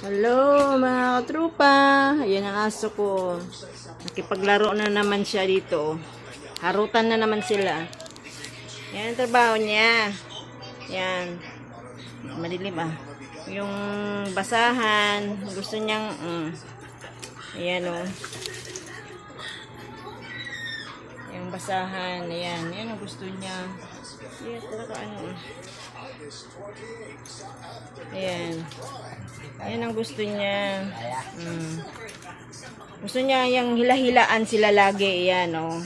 Hello mga katrupa. Ayan ang aso ko. Nakipaglaro na naman siya dito. Harutan na naman sila. Yan ang trabaho niya. Yan. Madilim ah. Yung basahan. Gusto niyang... Mm, ayan o. Oh. Yung basahan. Ayan. Yan ang gusto niya. Ayan talaga ano. Ayan. Ayan ang gusto niya. Mm. Gusto niya yung hila-hilaan sila lagi. Ayan, oh.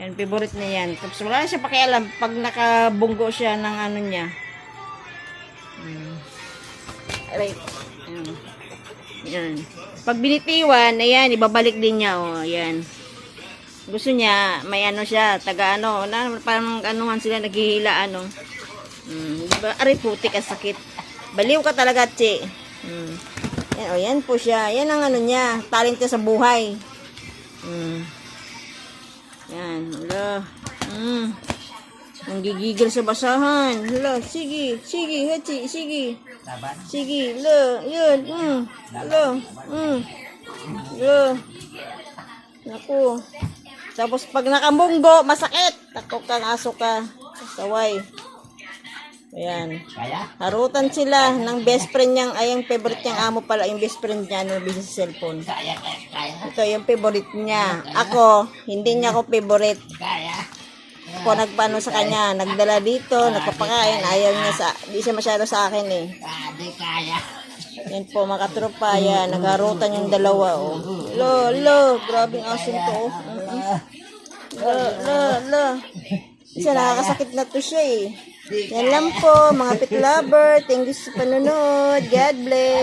Yan, favorite niya yan. Tapos wala siya pakialam pag nakabunggo siya ng ano niya. Mm. Ayan. Yan. Pag binitiwan, ayan, ibabalik din niya, oh. Ayan. Gusto niya, may ano siya, taga ano, na, parang anuhan sila naghihila, ano. Mm, diba? Aray, putik ang sakit. Baliw ka talaga, Che. Mm. Yan, oh, yan po siya. Yan ang ano niya, talent niya sa buhay. Mm. Yan, hala. Mm. Nanggigigil sa basahan. Hala, sige, sige, hachi, sige. Sige, hala, yun, mm. Hala, mm. Hala. Naku. Tapos pag nakambunggo, masakit. Takot kang aso ka. Saway. Ayan. Harutan sila ng best friend niyang, ay yung favorite niyang amo pala, yung best friend niya na busy sa cellphone. Ito yung favorite niya. Ako, hindi niya ako favorite. Ako nagpano sa kanya, nagdala dito, nagpapakain, ayaw niya sa, di siya masyado sa akin eh. Kaya, kaya. Yan po, mga katropa, yan, nagharutan yung dalawa, oh. Lo, lo, grabing asin to, oh. Lo, lo, lo. Siya, nakakasakit na to siya eh. Yan lang po, mga pet lover. Thank you sa panonood. God bless.